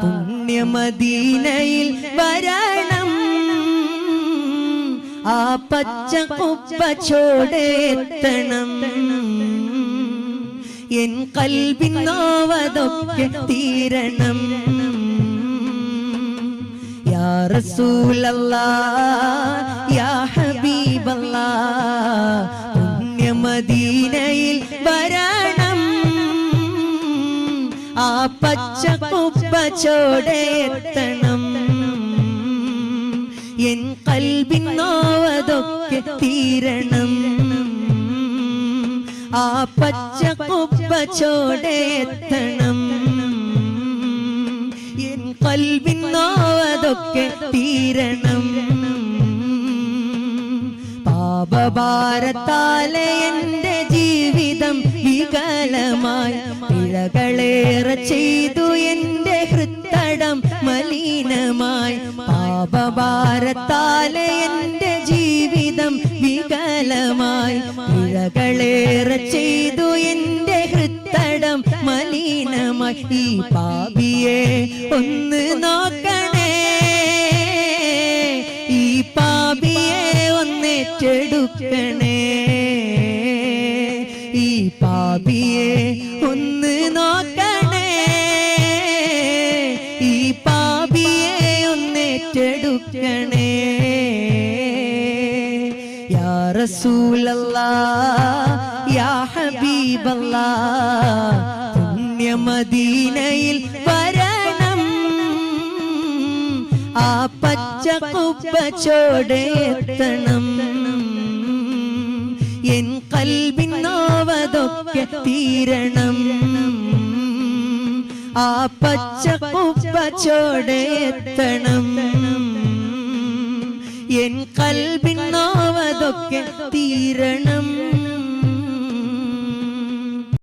പുണ്യമദീനയിൽ വരണം. ആ പച്ച കുപ്പ ചോടെത്തണം. എൻ കൽബിൻ നോവതൊക്കെ തീരണം. യാ റസൂലല്ലാ പുണ്യമദീനയിൽ വരണം. ആ പച്ച കുപ്പ എൻ കൽബിൻ നോവതൊക്കെ തീരണം. ആ പച്ച കുപ്പ എൻ കൽബിൻ നോവതൊക്കെ തീരണം. പാപഭാരത്താലെ എന്റെ ജീവിതം പിഴകളേറെ ചെയ്തു ഹൃത്തടം മലിനമായി. പാപഭാരത്താലെ എന്റെ ജീവിതം വികലമായി. ഇഴകളേറെ ചെയ്തു എന്റെ ഹൃത്തടം മലിനമായി. ഈ പാപിയെ ഒന്ന് നോക്കണേ. ഈ പാപിയെ ഒന്നേറ്റെടുക്കണേ. ഈ പാപിയെ ഒന്ന് ഒന്നേറ്റെടുക്കണേ യാ റസൂലല്ലാ യാ ഹബീബല്ലാ പുണ്യമദീനയിൽ വരണം. ആ പച്ച കുപ്പച്ചോടെ എത്തണം. എൻ കൽബിൻ തീരണം. ആ പച്ച കുപ്പച്ചോടെ ചോടെത്തണം തീരണം.